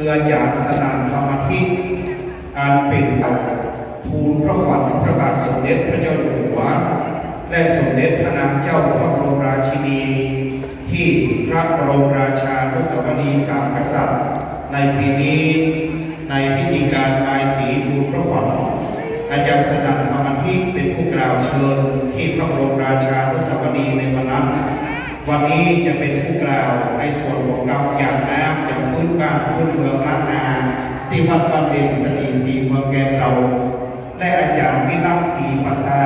คืออาจารย์สนันธรรมทิศอันเป็นทูลพระขวัญพระบาทสมเด็จพระเจ้าอยู่หัว และสมเด็จพระนางเจ้าพระบรมราชินี ที่พระบรมราชานุสาวรีย์สามกษัตริย์ ในปีนี้ในพิธีการบายสีทูลพระขวัญอาจารย์สนั่นธรรมทิศเป็นผู้กล่าวเชิญที่พระบรมราชานุสาวรีย์ในวันนั้นวันนี้จะเป็นผู้กล่าวในส่วนของการหยาดน้ำจาก พื้นบ้านพื้นเมืองล้านนาที่วัดบันเด่นสนีสีเมืองแกนเรา และอาจารย์วิรักศรีประสา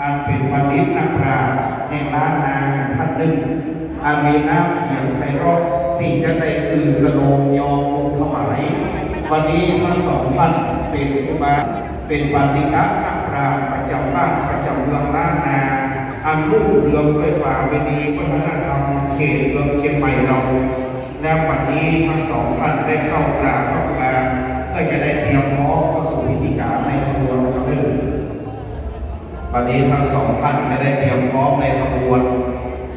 อันเป็นวันนิตนักปราชญ์แห่งล้านนาท่านหนึ่งอันมีน้ำเสียงไพเราะที่จะได้อือกระโลงยอมลงถวายวันนี้ทั้งสองท่านเป็นครูบาเป็นบัณฑิตนักปราชญ์ประจำบ้านประจำเมืองล้านนาอันรุ่งเรืองด้วยป่าเวณีวัฒนธรรมเขตเมืองเชียงใหม่เรา และวันนี้ทั้งสองท่านได้เข้ากราบพระบาเพื่อจะได้เตรียมพร้อมเข้าสู่พิธีการในขบวนครับเด้อวันนี้ทั้งสองท่านจะได้เตรียมพร้อมในขบวน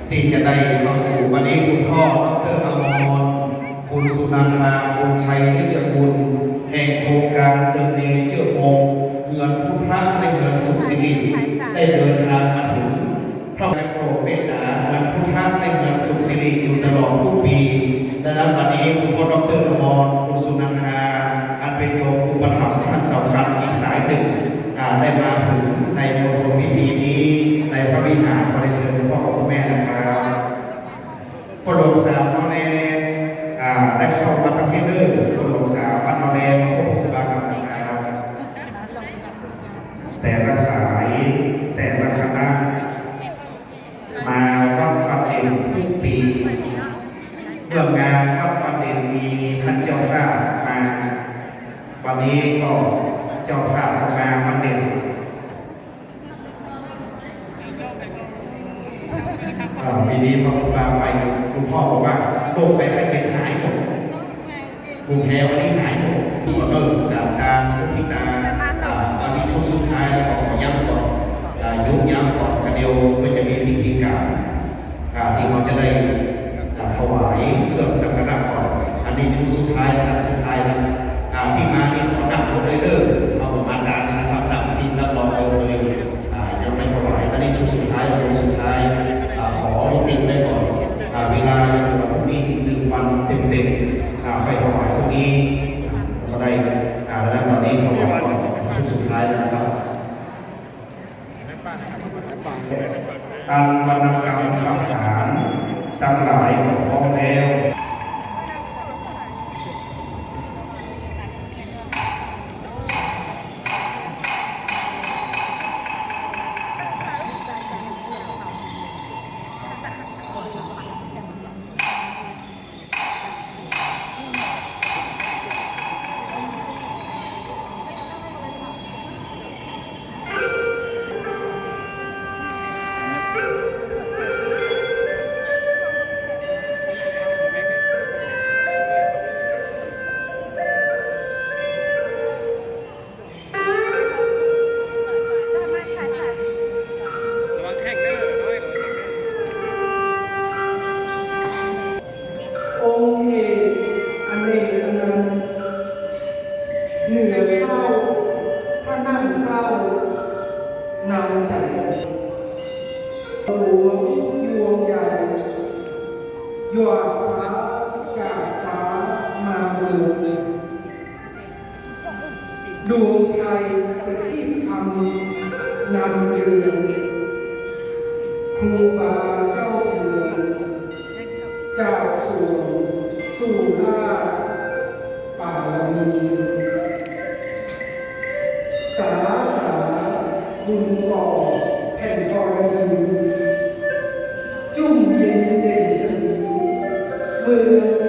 ที่จะได้เข้าสู่วันนี้คุณพ่อดรอมรคุณสุนันทาคุณชัยนิจกุลแห่งโครงการเดินเนเจอร์โมงเงินพุทธะในเงินสุขสิริได้เดินทางมาถึงพระโปรดเมตตาและพุทธะในเงินสุขสิริอยู่ตลอดทุกปี นั้นวันนี้คุณพ่อดรอมรคุณสุนันทาอันเป็นโยมอุปถัมภ์ท่านสำคัญอีกสายหนึ่งอ่าได้มาถึงในมณฑลพิธีนี้ ในพระวิหารขอได้เชิญคุณพ่อกับคุณแม่นะครับพระโลกสาวน้องแนอ่าได้เข้ามาตั้งที่เดิมพระโลกสาวบ้านน้องแนมาพบครูบากับนะครับแต่ละสายแต่ละคณะ มาวัดประเด็นทุกปีเมื่องานวัดประเด็นมีท่านเจ้าภาพมา วันนี้ก็เจ้าภาพทำงานมันเด่นอ่าปีนี้พอคุณบาไปคุณพ่อบอกว่าโรคไปไข้เจ็บหายหมดภูมิแพ้วันนี้หายหมดก็เริ่มจากการทุกพิตาอ่าวันนี้ช่วงสุดท้ายก็ขอย้ำก่อนอายุบยั้งก่อนกันเดียวก็จะมีพิธีการที่เราจะได้ถวายเครื่องสักการะก่อน อันนี้ชุดสุดท้ายครับสุดท้ายที่มา แล้วตอนนี้ถวายก่อนชุดสุดท้ายแล้วนะครับการวรรณกรรมคำสารตั้งหลายของพ่อแล้ว เรืองครูบาเจ้าเถืองจากส่วนสู่ล่าป่าละมีสาสาบุญก่อแผ่นธรณีจุ่มเย็นเด่นสนีเมือง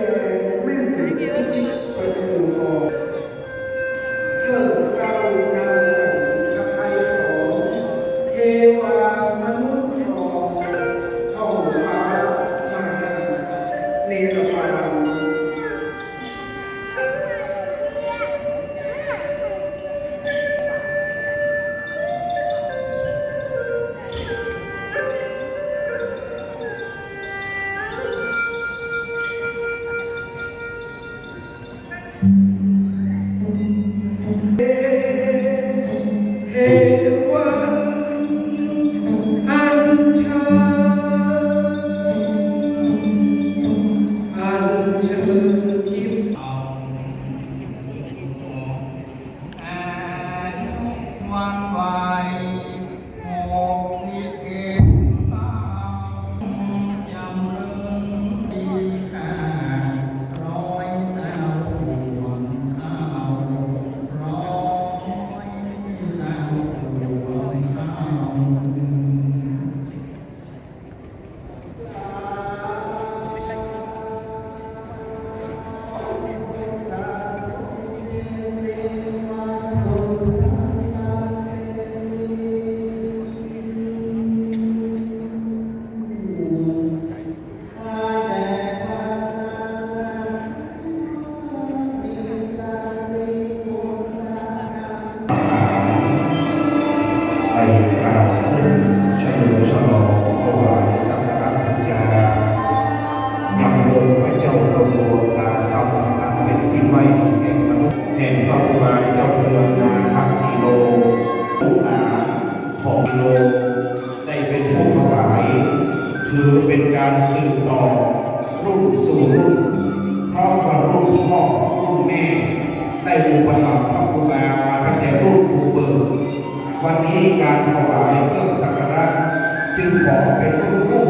จึงขอเป็นรุ่นลูก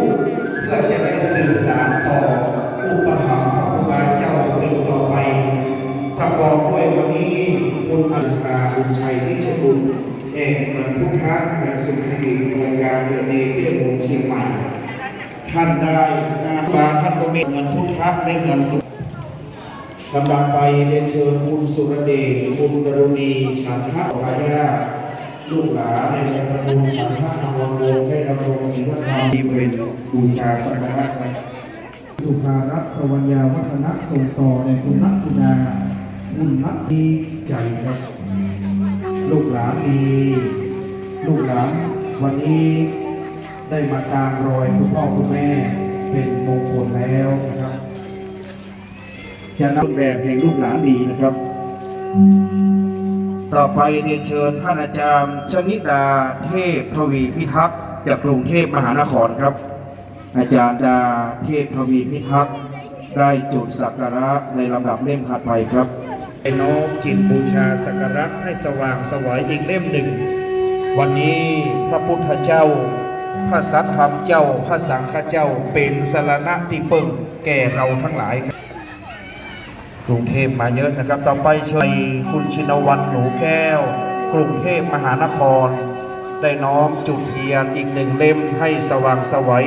เพื่อจะได้สื่อสารต่ออุปถัมภ์พระครูบาเจ้าสืบต่อไปประกอบด้วยวันนี้คุณอัญชาบุญชัยนิชบุญเอกเงินพุทธะเงินสุขสิริโครงการเดือนเอเที่ยวเมืองเชียงใหม่ท่านได้สร้างบาท่านก็มีเงินพุทธะในเงินสุขลำดับไปเรียนเชิญคุณสุรเดชคุณดรุณีฉันทะพายา ลูกหลานในวงตระกูลฉันทะนามวงได้ดำรงศีลธรรมที่เป็นบูชาสักการะสุภารัตสวัญญาวัฒนะส่งต่อในคุณนักสุดาคุณนักดีใจครับลูกหลานดี ลูกหลานวันนี้ได้มาตามรอยคุณพ่อคุณแม่เป็นมงคลแล้วนะครับจะนำแบบแห่งลูกหลานดีนะครับ ต่อไปเรียนเชิญท่านอาจารย์ชนิดาเทพทวีพิทักษ์จากกรุงเทพมหานครครับ อาจารย์ดาเทพทวีพิทักษ์ได้จุดสักการะในลำดับเล่มถัดไปครับไปน้อมจิตบูชาสักการะให้สว่างสวายอีกเล่มหนึ่ง วันนี้พระพุทธเจ้า พระสัทธรรมเจ้า พระสังฆเจ้าเป็นสรณะติเปิงแก่เราทั้งหลายครับ กรุงเทพมาเยอะนะครับ ต่อไปเชิญคุณชินวันหนูแก้ว กรุงเทพมหานคร ได้น้อมจุดเทียนอีกหนึ่งเล่มให้สว่างสวัย